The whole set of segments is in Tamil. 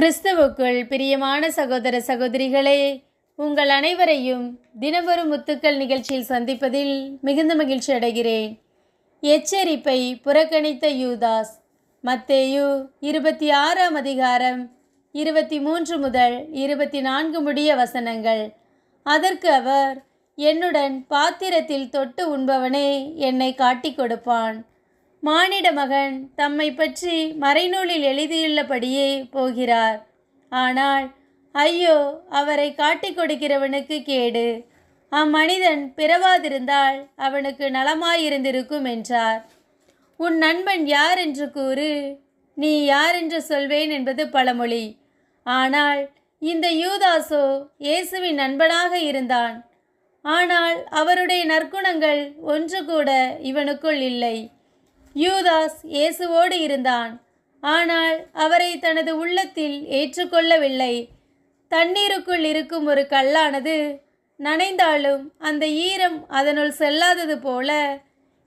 கிறிஸ்துவுக்குள் பிரியமான சகோதர சகோதரிகளே உங்கள் அனைவரையும் தினவரும் முத்துக்கள் நிகழ்ச்சியில் சந்திப்பதில் மிகுந்த மகிழ்ச்சி அடைகிறேன். எச்சரிப்பை புறக்கணித்த யூதாஸ் மத்தேயு இருபத்தி ஆறாம் அதிகாரம் இருபத்தி மூன்று முதல் இருபத்தி நான்கு முடிய வசனங்கள். அதற்கு அவர் என்னுடன் பாத்திரத்தில் தொட்டு உண்பவனே என்னை காட்டிக் கொடுப்பான். மானிட மகன் தம்மை பற்றி மறைநூலில் எழுதியுள்ளபடியே போகிறார். ஆனால் ஐயோ அவரை காட்டிக் கொடுக்கிறவனுக்கு கேடு. அம்மனிதன் பிறவாதிருந்தால் அவனுக்கு நலமாயிருந்திருக்கும் என்றார். உன் நண்பன் யார் என்று கூறு? நீ யார் என்று சொல்வேன் என்பது பழமொழி. ஆனால் இந்த யூதாசோ இயேசுவின் நண்பனாக இருந்தான். ஆனால் அவருடைய நற்குணங்கள் ஒன்று கூட இவனுக்குள் இல்லை. யூதாஸ் இயேசுவோடு இருந்தான். ஆனால் அவரை தனது உள்ளத்தில் ஏற்றுக்கொள்ளவில்லை. தண்ணீருக்குள் இருக்கும் ஒரு கல்லானது நனைந்தாலும் அந்த ஈரம் அதனுள் செல்லாதது போல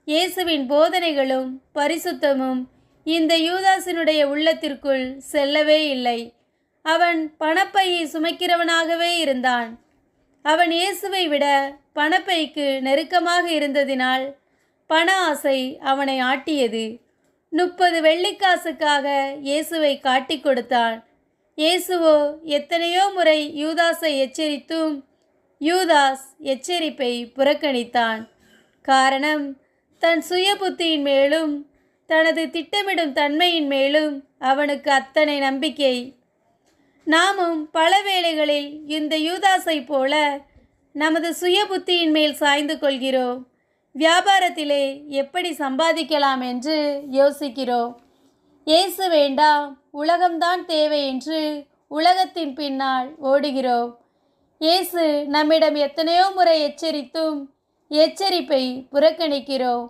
இயேசுவின் போதனைகளும் பரிசுத்தமும் இந்த யூதாசினுடைய உள்ளத்திற்குள் செல்லவே இல்லை. அவன் பணப்பையை சுமைக்கிறவனாகவே இருந்தான். அவன் இயேசுவை விட பணப்பைக்கு நெருக்கமாக இருந்ததினால் பண ஆசை அவனை ஆட்டியது. முப்பது வெள்ளிக்காசுக்காக இயேசுவை காட்டிக் கொடுத்தான். இயேசுவோ எத்தனையோ முறை யூதாஸை எச்சரித்தும் யூதாஸ் எச்சரிப்பை புறக்கணித்தான். காரணம் தன் சுய புத்தியின் மேலும் தனது திட்டமிடும் தன்மையின் மேலும் அவனுக்கு அத்தனை நம்பிக்கை. நாமும் பல வேளைகளில் இந்த யூதாஸை போல நமது சுய புத்தியின் மேல் சாய்ந்து கொள்கிறோம். வியாபாரத்திலே எப்படி சம்பாதிக்கலாம் என்று யோசிக்கிறோம் இயேசு வேண்டாம் உலகம்தான் தேவை என்று உலகத்தின் பின்னால் ஓடுகிறோம் இயேசு நம்மிடம் எத்தனையோ முறை எச்சரித்தும் எச்சரிப்பை புறக்கணிக்கிறோம்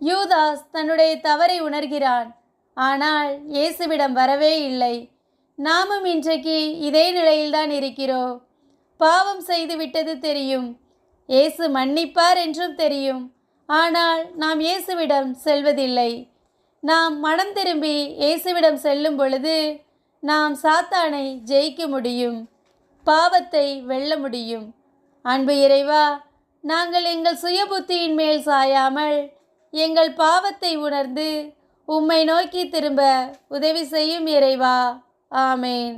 யூதாஸ் தன்னுடைய தவறை உணர்கிறான். ஆனால் இயேசுவிடம் வரவே இல்லை. நாமும் இன்றைக்கு இதே நிலையில்தான் இருக்கிறோம். பாவம் செய்துவிட்டது தெரியும். இயேசு மன்னிப்பார் என்றும் தெரியும். ஆனால் நாம் இயேசுவிடம் செல்வதில்லை. நாம் மனம் திரும்பி இயேசுவிடம் செல்லும் பொழுது நாம் சாத்தானை ஜெயிக்க முடியும் பாவத்தை வெல்ல முடியும். அன்பு இறைவா நாங்கள் எங்கள் சுயபுத்தியின் மேல் சாயாமல் எங்கள் பாவத்தை உணர்ந்து உம்மை நோக்கி திரும்ப உதவி செய்யும் இறைவா. ஆமேன்.